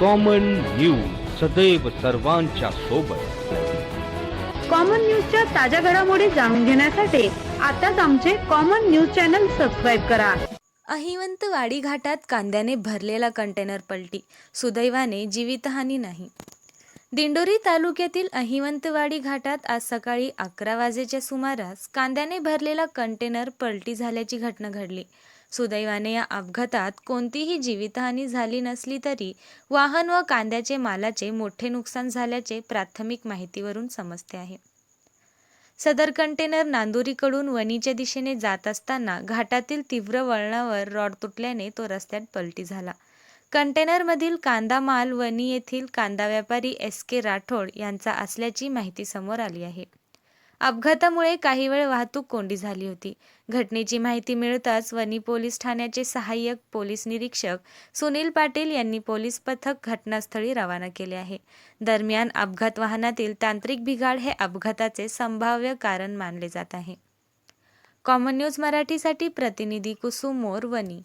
Common news सदैव सर्वांच्या सोबत. कॉमन न्यूजच्या ताज्या घडामोडी जाणून घेण्यासाठी आताच आमचे कॉमन न्यूज चॅनल सबस्क्राईब करा. अहिवंतवाडी घाटात कांद्याने भरलेला कंटेनर पलटी. सुदैवाने जीवितहानी नाही. दिंडोरी तालुक्यातील अहिवंतवाडी घाटात आज सकाळी अकरा वाजेच्या सुमारास कांद्याने भरलेला कंटेनर पलटी झाल्याची घटना घडली. सुदैवाने या अपघातात कोणतीही जीवितहानी झाली नसली तरी वाहन व कांद्याचे मालाचे मोठे नुकसान झाल्याचे प्राथमिक माहितीवरून समजते आहे. सदर कंटेनर नांदुरीकडून वणीच्या दिशेने जात असताना घाटातील तीव्र वळणावर रॉड तुटल्याने तो रस्त्यात पलटी झाला. कंटेनरमधील कांदा माल वणी येथील कांदा व्यापारी एस के राठोड यांचा असल्याची माहिती समोर आली आहे. अपघातामुळे काही वेळ वाहतूक कोंडी झाली होती. घटनेची माहिती मिळताच वनी पोलीस ठाण्याचे सहाय्यक पोलीस निरीक्षक सुनील पाटील यांनी पोलीस पथक घटनास्थळी रवाना केले आहे. दरम्यान अपघात वाहनातील तांत्रिक बिघाड हे अपघाताचे संभाव्य कारण मानले जात आहे. कॉमन न्यूज मराठीसाठी प्रतिनिधी कुसुम मोर वनी